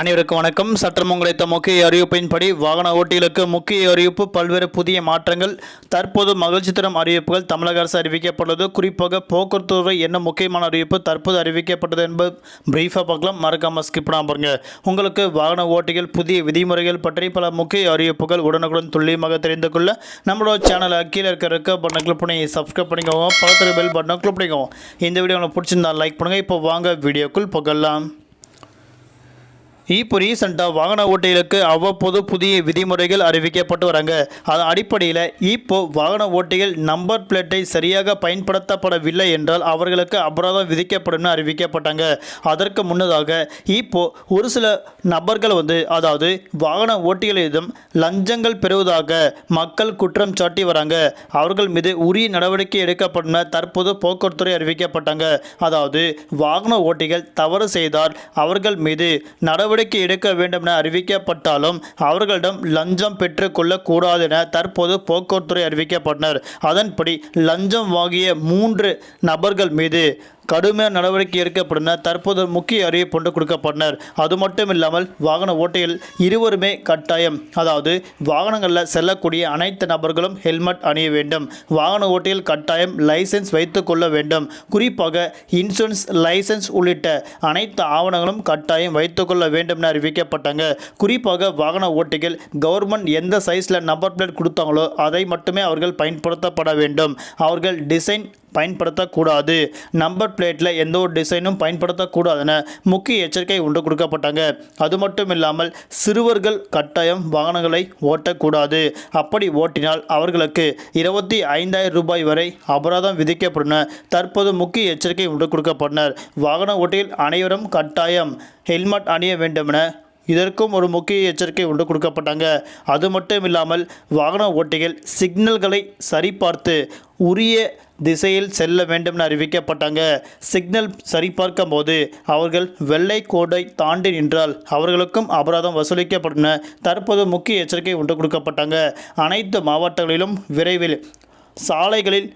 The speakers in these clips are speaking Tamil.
அனைவருக்கும் வணக்கம். சற்றம் உங்களைத்த முக்கிய அறிவிப்பின்படி வாகன ஓட்டிகளுக்கு முக்கிய அறிவிப்பு பல்வேறு புதிய மாற்றங்கள் தற்போது மகிழ்ச்சி தரும் அறிவிப்புகள் தமிழக அரசு அறிவிக்கப்பட்டுள்ளது. குறிப்பாக போக்குவரத்து துறை என்ன முக்கியமான அறிவிப்பு தற்போது அறிவிக்கப்பட்டது என்பது பிரீஃபாக பார்க்கலாம். மறக்காமல் ஸ்கிப் பண்ணாமல் பாருங்க. உங்களுக்கு வாகன ஓட்டிகள் புதிய விதிமுறைகள் பற்றி பல முக்கிய அறிவிப்புகள் உடனுக்குடன் துல்லியமாக தெரிந்து கொள்ள நம்மளோட சேனலை கீழே இருக்க இருக்க பட்டனை கிளிக் பண்ணி சப்ஸ்கிரைப் பண்ணிக்கோங்க. பக்கத்தில் பெல் பட்டனை கிளிக் பண்ணிக்கோங்க. இந்த வீடியோ உங்களுக்கு பிடிச்சிருந்தா லைக் பண்ணுங்கள் இப்போ வாங்க வீடியோக்குள் புகழலாம் இப்போ ரீசெண்டாக வாகன ஓட்டிகளுக்கு அவ்வப்போது புதிய விதிமுறைகள் அறிவிக்கப்பட்டு வராங்க. அதன் அடிப்படையில் இப்போ வாகன ஓட்டிகள் நம்பர் பிளேட்டை சரியாக பயன்படுத்தப்படவில்லை என்றால் அவர்களுக்கு அபராதம் விதிக்கப்படும் அறிவிக்கப்பட்டாங்க. அதற்கு முன்னதாக இப்போ ஒரு சில நபர்கள் வந்து அதாவது வாகன ஓட்டிகளிடம் லஞ்சங்கள் பெறுவதாக மக்கள் குற்றம் சாட்டி வராங்க. அவர்கள் மீது உரிய நடவடிக்கை எடுக்கப்படும் தற்போது போக்குவரத்துறை அறிவிக்கப்பட்டாங்க. அதாவது வாகன ஓட்டிகள் தவறு செய்தால் அவர்கள் மீது நடவடிக்கை எடுக்க வேண்டும் என அறிவிக்கப்பட்டாலும் அவர்களிடம் லஞ்சம் பெற்றுக்கொள்ளக் கொள்ளக்கூடாது என தற்போது போக்குவரத்துறை அறிவிக்கப்பட்டனர். அதன்படி லஞ்சம் வாங்கிய மூன்று நபர்கள் மீது கடுமையான நடவடிக்கை எடுக்கப்படும் தற்போது முக்கிய அறிவிப்பு ஒன்று கொடுக்கப்பட்டனர். அது மட்டும் இல்லாமல் வாகன ஓட்டையில் இருவருமே கட்டாயம். அதாவது வாகனங்களில் செல்லக்கூடிய அனைத்து நபர்களும் ஹெல்மெட் அணிய வேண்டும். வாகன ஓட்டையில் கட்டாயம் லைசென்ஸ் வைத்துக் கொள்ள வேண்டும். குறிப்பாக இன்சூரன்ஸ் லைசன்ஸ் உள்ளிட்ட அனைத்து ஆவணங்களும் கட்டாயம் வைத்துக்கொள்ள வேண்டும் என அறிவிக்கப்பட்டாங்க. குறிப்பாக வாகன ஓட்டிகள் கவர்மெண்ட் எந்த சைஸில் நம்பர் பிளேட் கொடுத்தாங்களோ அதை மட்டுமே அவர்கள் பயன்படுத்தப்பட வேண்டும். அவர்கள் டிசைன் பயன்படுத்தக்கூடாது. நம்பர் பிளேட்டில் எந்த ஒரு டிசைனும் பயன்படுத்தக்கூடாதுன்னு முக்கிய எச்சரிக்கை ஒன்று கொடுக்கப்பட்டாங்க. அது மட்டும் இல்லாமல் சிறுவர்கள் கட்டாயம் வாகனங்களை ஓட்டக்கூடாது. அப்படி ஓட்டினால் அவர்களுக்கு இருபத்தி ஐந்தாயிரம் ரூபாய் வரை அபராதம் விதிக்கப்படும் தற்போது முக்கிய எச்சரிக்கை ஒன்று கொடுக்கப்பட்டனர். வாகன ஓட்டியில் அனைவரும் கட்டாயம் ஹெல்மெட் அணிய வேண்டும் என இதற்கும் ஒரு முக்கிய எச்சரிக்கை ஒன்று கொடுக்கப்பட்டாங்க. அது மட்டும் இல்லாமல் வாகன ஓட்டிகள் சிக்னல்களை சரிபார்த்து உரிய திசையில் செல்ல வேண்டும் என அறிவிக்கப்பட்டாங்க. சிக்னல் சரிபார்க்கும் போது அவர்கள் வெள்ளை கோடை தாண்டி நின்றால் அவர்களுக்கும் அபராதம் வசூலிக்கப்படும் தற்போது முக்கிய எச்சரிக்கை ஒன்று கொடுக்கப்பட்டாங்க. அனைத்து மாவட்டங்களிலும் விரைவில் சாலைகளில்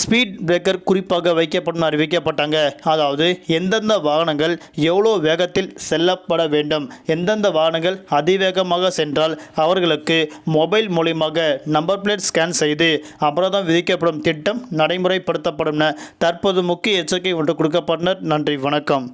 ஸ்பீட் பிரேக்கர் குறிப்பாக வைக்கப்படும் அறிவிக்கப்பட்டாங்க. அதாவது எந்தெந்த வாகனங்கள் எவ்வளோ வேகத்தில் செல்லப்பட வேண்டும்? எந்தெந்த வாகனங்கள் அதிவேகமாக சென்றால் அவர்களுக்கு மொபைல் மூலியமாக நம்பர் பிளேட் ஸ்கேன் செய்து அபராதம் விதிக்கப்படும் திட்டம் நடைமுறைப்படுத்தப்படும் தற்போது முக்கிய எச்சரிக்கை ஒன்று கொடுக்கப்பட்டனர். நன்றி வணக்கம்.